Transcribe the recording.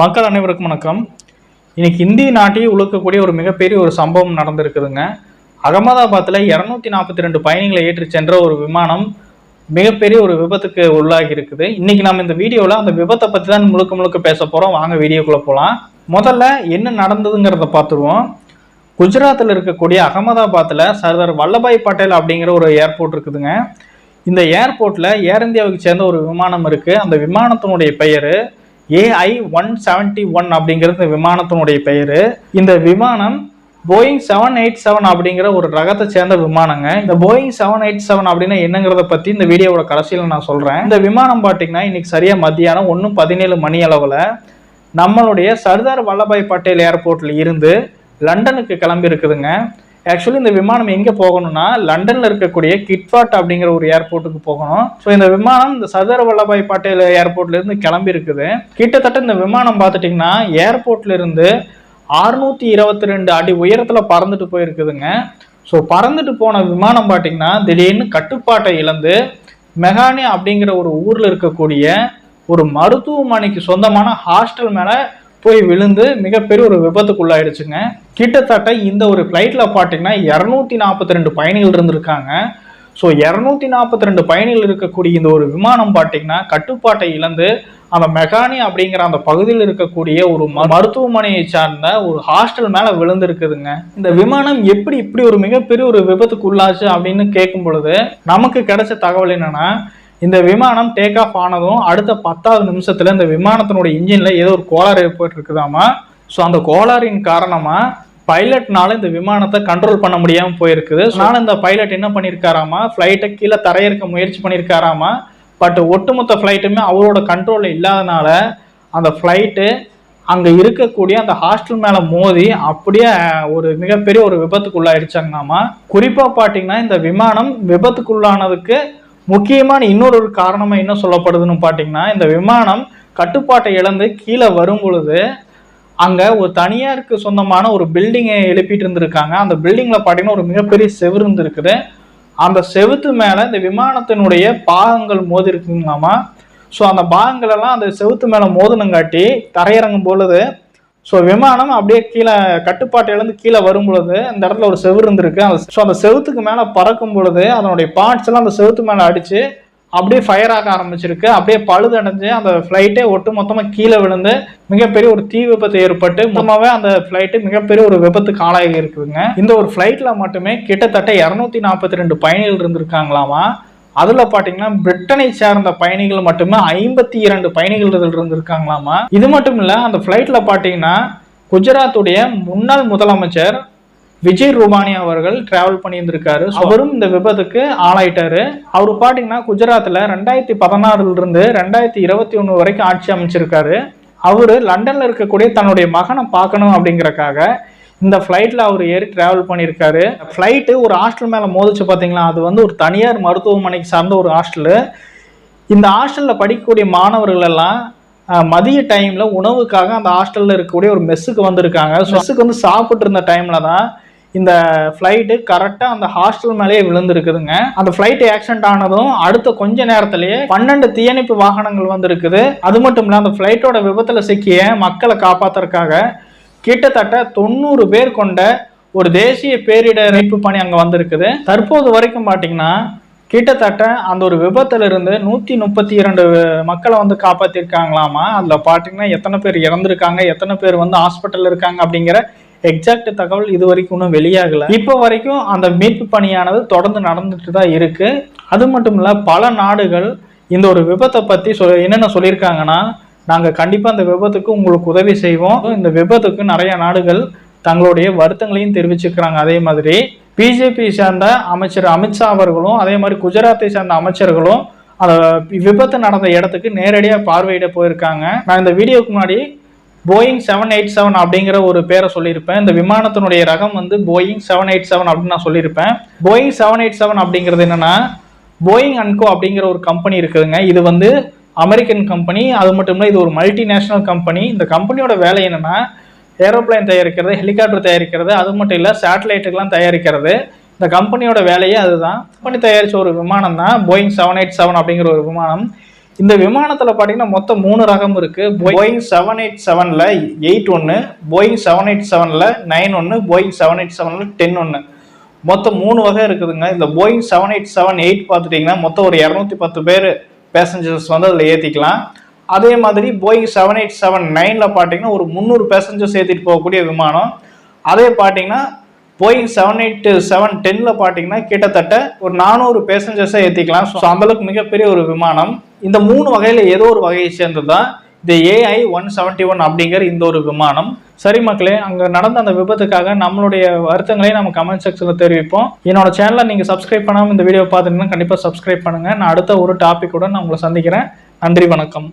மக்கள் அனைவருக்கும் வணக்கம். இன்னைக்கு இந்திய நாட்டையே உழுக்கக்கூடிய ஒரு மிகப்பெரிய ஒரு சம்பவம் நடந்திருக்குதுங்க. அகமதாபாத்தில் இரநூத்தி நாற்பத்தி ரெண்டு பயணிகளை ஏற்றி சென்ற ஒரு விமானம் மிகப்பெரிய ஒரு விபத்துக்கு உள்ளாகி இருக்குது இன்னைக்கு நம்ம இந்த வீடியோவில் அந்த விபத்தை பற்றி தான் முழுக்க முழுக்க பேச போகிறோம் வாங்க வீடியோக்குள்ளே போகலாம் முதல்ல என்ன நடந்ததுங்கிறத பார்த்துருவோம். குஜராத்தில் இருக்கக்கூடிய அகமதாபாத்தில் சர்தார் வல்லபாய் பட்டேல் அப்படிங்கிற ஒரு ஏர்போர்ட் இருக்குதுங்க. இந்த ஏர்போர்ட்டில் ஏர் இந்தியாவுக்கு சேர்ந்த ஒரு விமானம் இருக்குது அந்த விமானத்தினுடைய பெயர் ஏஐ ஒன் செவன்டி ஒன் அப்படிங்கிறது இந்த விமானத்தினுடைய பெயர். இந்த விமானம் போயிங் செவன் எயிட் செவன் அப்படிங்கிற ஒரு ரகத்தை சேர்ந்த விமானங்க. இந்த போயிங் செவன் எயிட் செவன் அப்படின்னா என்னங்கிறத பற்றி இந்த வீடியோவோட கடைசியில் நான் சொல்கிறேன் இந்த விமானம் பார்த்தீங்கன்னா இன்னைக்கு சரியாக மத்தியானம் ஒன்று பதினேழு மணி அளவில் நம்மளுடைய சர்தார் வல்லபாய் பட்டேல் ஏர்போர்ட்ல இருந்து லண்டனுக்கு கிளம்பி இருக்குதுங்க ஆக்சுவலி இந்த விமானம் எங்கே போகணும்னா லண்டனில் இருக்கக்கூடிய கிட்வாட் அப்படிங்கிற ஒரு ஏர்போர்ட்டுக்கு போகணும். ஸோ இந்த விமானம் இந்த சர்தார் வல்லபாய் பட்டேல் ஏர்போர்ட்லேருந்து கிளம்பி இருக்குது கிட்டத்தட்ட இந்த விமானம் பார்த்துட்டிங்கன்னா ஏர்போர்ட்லேருந்து அறுநூத்தி இருபத்தி ரெண்டு அடி உயரத்தில் பறந்துட்டு போயிருக்குதுங்க. ஸோ பறந்துட்டு போன விமானம் பார்த்தீங்கன்னா திடீர்னு கட்டுப்பாட்டை இழந்து மெகானி அப்படிங்கிற ஒரு ஊரில் இருக்கக்கூடிய ஒரு மருத்துவமனைக்கு சொந்தமான ஹாஸ்டல் மேலே போய் விழுந்து மிகப்பெரிய ஒரு விபத்துக்குள்ளாயிடுச்சுங்க. கிட்டத்தட்ட இந்த ஒரு ஃப்ளைட்டில் பார்த்தீங்கன்னா இரநூத்தி நாற்பத்தி ரெண்டு பயணிகள் இருந்திருக்காங்க. ஸோ இரநூத்தி நாற்பத்தி ரெண்டு பயணிகள் இருக்கக்கூடிய இந்த ஒரு விமானம் பார்த்தீங்கன்னா கட்டுப்பாட்டை இழந்து அந்த மெகானி அப்படிங்கிற அந்த பகுதியில் இருக்கக்கூடிய ஒரு ம- மருத்துவமனையை சார்ந்த ஒரு ஹாஸ்டல் மேலே விழுந்திருக்குதுங்க. இந்த விமானம் எப்படி இப்படி ஒரு மிகப்பெரிய ஒரு விபத்துக்கு உள்ளாச்சு அப்படின்னு கேட்கும் பொழுது நமக்கு கிடைச்ச தகவல் என்னன்னா இந்த விமானம் டேக் ஆஃப் ஆனதும் அடுத்த பத்தாவது நிமிஷத்தில் இந்த விமானத்தினுடைய இன்ஜினில் ஏதோ ஒரு கோளாறு ஏற்பட்டு இருக்குதாமா ஸோ அந்த கோளாறின் காரணமாக பைலட்னால இந்த விமானத்தை கண்ட்ரோல் பண்ண முடியாமல் போயிருக்குது. அதனால இந்த பைலட் என்ன பண்ணியிருக்காராமா ஃப்ளைட்டை கீழே தரையிறக்க முயற்சி பண்ணியிருக்காராமா பட் ஒட்டுமொத்த ஃப்ளைட்டுமே அவரோட கண்ட்ரோலில் இல்லாதனால அந்த ஃப்ளைட்டு அங்கே இருக்கக்கூடிய அந்த ஹாஸ்டல் மேலே மோதி அப்படியே ஒரு மிகப்பெரிய ஒரு விபத்துக்குள்ளாயிடுச்சாங்களாமா? குறிப்பாக பார்த்தீங்கன்னா இந்த விமானம் விபத்துக்குள்ளானதுக்கு முக்கியமான இன்னொரு காரணமாக என்ன சொல்லப்படுதுன்னு பார்த்தீங்கன்னா இந்த விமானம் கட்டுப்பாட்டை இழந்து கீழே வரும் பொழுது அங்கே ஒரு தனியாருக்கு சொந்தமான ஒரு பில்டிங்கை எழுப்பிட்டு இருந்திருக்காங்க. அந்த பில்டிங்கில் பார்த்தீங்கன்னா ஒரு மிகப்பெரிய செவுரு இருந்திருக்குது. அந்த செவுத்து மேலே இந்த விமானத்தினுடைய பாகங்கள் மோதி இருக்குங்களாமா ஸோ அந்த பாகங்கள் எல்லாம் அந்த செவுத்து மேலே மோதினங்காட்டி தரையிறங்கும் பொழுது ஸோ விமானம் அப்படியே கீழே கட்டுப்பாட்டை இழந்து கீழே வரும் பொழுது அந்த இடத்துல ஒரு செவுரு இருந்திருக்கு. அந்த ஸோ அந்த செவுத்துக்கு மேலே பறக்கும் பொழுது அதனுடைய பார்ட்ஸ் எல்லாம் அந்த செவுத்து மேலே அடிச்சு அப்படியே ஃபயர் ஆக ஆரம்பிச்சிருக்கு. அப்படியே பழுதடைஞ்சு அந்த ஃப்ளைட்டே ஒட்டு மொத்தமாக கீழே விழுந்து மிகப்பெரிய ஒரு தீ விபத்து ஏற்பட்டு மொத்தமாகவே அந்த ஃப்ளைட்டு மிகப்பெரிய ஒரு விபத்துக்கு ஆளாகி இருக்குதுங்க. இந்த ஒரு ஃப்ளைட்டில் மட்டுமே கிட்டத்தட்ட இரநூத்தி நாற்பத்தி ரெண்டு பயணிகள் இருந்திருக்காங்களாமா? அதில் பார்த்தீங்கன்னா பிரிட்டனை சேர்ந்த பயணிகள் மட்டுமே ஐம்பத்தி இரண்டு பயணிகள் இதில் இருந்திருக்காங்களாமா? இது மட்டும் இல்லை அந்த ஃப்ளைட்டில் பார்த்தீங்கன்னா குஜராத்துடைய முன்னாள் முதலமைச்சர் விஜய் ரூபானி அவர்கள் டிராவல் பண்ணியிருந்திருக்காரு. அவரும் இந்த விபத்துக்கு ஆளாயிட்டாரு. அவர் பாத்தீங்கன்னா குஜராத்ல ரெண்டாயிரத்தி பதினாறுல இருந்து ரெண்டாயிரத்தி இருபத்தி ஒண்ணு வரைக்கும் ஆட்சி அமைச்சிருக்காரு. அவரு லண்டன்ல இருக்கக்கூடிய தன்னுடைய மகனை பார்க்கணும் அப்படிங்கறக்காக இந்த ஃப்ளைட்டில் அவர் ஏறி ட்ராவல் பண்ணியிருக்காரு. ஃப்ளைட்டு ஒரு ஹாஸ்டல் மேலே மோதிச்சு பார்த்தீங்களா? அது வந்து ஒரு தனியார் மருத்துவமனைக்கு சார்ந்த ஒரு ஹாஸ்டலு இந்த ஹாஸ்டலில் படிக்கக்கூடிய மாணவர்கள் எல்லாம் மதிய டைமில் உணவுக்காக அந்த ஹாஸ்டலில் இருக்கக்கூடிய ஒரு மெஸ்ஸுக்கு வந்திருக்காங்க. மெஸ்ஸுக்கு வந்து சாப்பிட்டு இருந்த டைமில் தான் இந்த ஃப்ளைட்டு கரெக்டாக அந்த ஹாஸ்டல் மேலேயே விழுந்திருக்குதுங்க. அந்த ஃப்ளைட் ஆக்சிடென்ட் ஆனதும் அடுத்த கொஞ்ச நேரத்திலேயே பன்னெண்டு தீயணைப்பு வாகனங்கள் வந்திருக்குது. அது மட்டும் இல்லை அந்த ஃப்ளைட்டோட விபத்தில் சிக்கிய மக்களை காப்பாற்றுறதுக்காக கிட்டத்தட்ட தொண்ணூறு பேர் கொண்ட ஒரு தேசிய பேரிடர் மீட்பு பணி அங்கே வந்திருக்குது. தற்போது வரைக்கும் பார்த்தீங்கன்னா கிட்டத்தட்ட அந்த ஒரு விபத்திலிருந்து நூற்றி முப்பத்தி இரண்டு மக்களை வந்து காப்பாற்றிருக்காங்களாமா அதில் பார்த்தீங்கன்னா எத்தனை பேர் இறந்துருக்காங்க எத்தனை பேர் வந்து ஹாஸ்பிட்டல் இருக்காங்க அப்படிங்கிற எக்ஸாக்ட் தகவல் இது வரைக்கும் இன்னும் வெளியாகல. இப்போ வரைக்கும் அந்த மீட்பு பணியானது தொடர்ந்து நடந்துட்டு தான் இருக்குது அது மட்டும் இல்லை பல நாடுகள் இந்த ஒரு விபத்தை பற்றி சொல் என்னென்ன சொல்லியிருக்காங்கன்னா நாங்கள் கண்டிப்பாக அந்த விபத்துக்கு உங்களுக்கு உதவி செய்வோம். இந்த விபத்துக்கு நிறைய நாடுகள் தங்களுடைய வருத்தங்களையும் தெரிவிச்சுக்கிறாங்க. அதே மாதிரி பிஜேபி சேர்ந்த அமைச்சர் அமித்ஷா அவர்களும் அதே மாதிரி குஜராத்தை சேர்ந்த அமைச்சர்களும் அந்த விபத்து நடந்த இடத்துக்கு நேரடியாக பார்வையிட போயிருக்காங்க. நான் இந்த வீடியோக்கு முன்னாடி போயிங் செவன் எயிட் செவன் அப்படிங்கிற ஒரு பேரை சொல்லியிருப்பேன். இந்த விமானத்தினுடைய ரகம் வந்து போயிங் செவன் எயிட் செவன் அப்படின்னு நான் சொல்லியிருப்பேன். போயிங் செவன் எயிட் செவன் அப்படிங்கிறது என்னென்னா போயிங் அன்கோ அப்படிங்கிற ஒரு கம்பெனி இருக்குதுங்க. இது வந்து அமெரிக்கன் கம்பெனி அது மட்டும் இல்லை இது ஒரு மல்டிநேஷ்னல் கம்பெனி இந்த கம்பெனியோட வேலை என்னென்னா ஏரோப்ளேன் தயாரிக்கிறது ஹெலிகாப்டர் தயாரிக்கிறது அது மட்டும் இல்லை சேட்டலைட்டுக்கெலாம் தயாரிக்கிறது. இந்த கம்பெனியோட வேலையே அதுதான். கம்பெனி தயாரித்த ஒரு விமானம் தான் போயிங் செவன் எயிட் செவன் அப்படிங்கிற ஒரு விமானம். இந்த விமானத்தில் பார்த்தீங்கன்னா மொத்தம் மூணு ரகம் இருக்குது போயிங் செவன் எயிட் செவனில் எயிட் ஒன்று போயிங் செவன் எயிட் செவனில் நைன் ஒன்று போயிங் செவன் எயிட் செவன்ல டென் ஒன்று மொத்தம் மூணு வகை இருக்குதுங்க. இந்த Boeing seven eight seven eight பார்த்துட்டிங்கன்னா மொத்தம் ஒரு இரநூத்தி பத்து பேர் பேசஞ்சர்ஸ் வந்து அதில் ஏற்றிக்கலாம் அதே மாதிரி போயிங் செவன் எயிட் செவன் நைனில் பார்த்தீங்கன்னா ஒரு முந்நூறு பேசஞ்சர்ஸ் ஏற்றிட்டு போகக்கூடிய விமானம். அதே பார்த்தீங்கன்னா போயிங் செவன் எயிட் செவன் டென்னில் பார்த்தீங்கன்னா கிட்டத்தட்ட ஒரு நானூறு பேசஞ்சர்ஸை ஏற்றிக்கலாம் ஸோ அந்தளவுக்கு மிகப்பெரிய ஒரு விமானம். இந்த மூணு வகையில் ஏதோ ஒரு வகையை சேர்ந்து தான் இந்த ஏஐ ஒன் செவன்ட்டி ஒன் அப்படிங்கிற இந்த ஒரு விமானம். சரி மக்களே அங்கே நடந்த அந்த விபத்துக்காக நம்மளுடைய வருத்தங்களையும் நம்ம கமெண்ட் செக்ஷனில் தெரிவிப்போம். என்னோட சேனலை நீங்கள் சப்ஸ்கிரைப் பண்ணாமல் இந்த வீடியோ பார்த்துட்டீங்கன்னா கண்டிப்பாக சப்ஸ்கிரைப் பண்ணுங்கள் நான் அடுத்த ஒரு டாபிக் நான் உங்களை சந்திக்கிறேன். நன்றி வணக்கம்.